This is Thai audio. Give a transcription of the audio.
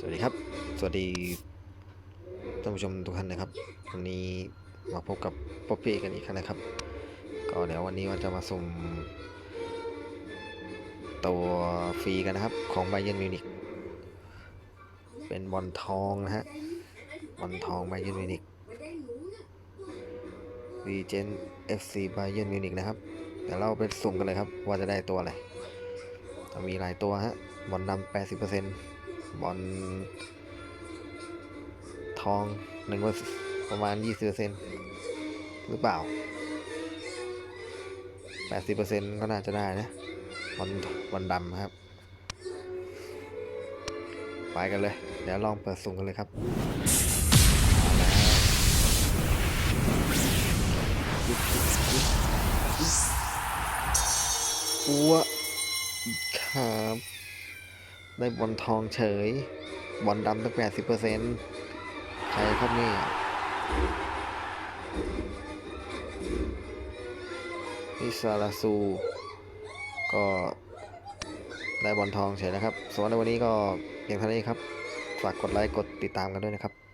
สวัสดีครับ สวัสดีท่านผู้ชมทุกท่านนะครับ วันนี้มาพบกับป๊อปปี้กันอีกครั้งนะครับ ก็เดี๋ยววันนี้ว่าจะมาสุ่มตัวฟรีกันนะครับ ของไบเยนมิวนิกเป็นบอลทองนะฮะบอลทองไบเยนมิวนิกวีเจนเอฟซีไบเยนมิวนิกนะครับเดี๋ยวเราไปสุ่มกันเลยครับว่าจะได้ตัวอะไรมีหลายตัวฮะบอลดำแปดสิบเปอร์เซ็นต์ บอลทองหนึ่งประมาณยี่สิบเปอร์เซ็นหรือเปล่าแปดสิบเปอร์เซ็นก็น่าจะได้นะบอลบอลดำครับ ไปกันเลย เดี๋ยวลองเปิดสุ่มกันเลยครับอาแล้วอ้วครับ ได้บอลทองเฉย บอลดำตั้งแปดสิบเปอร์เซ็นต์ใครครับเนี่ยนิซาลาซู ก็ได้บอลทองเฉยนะครับส่วนในวันนี้ก็เพียงเท่านี้ครับ ฝากกดไลค์ กดติดตามกันด้วยนะครับ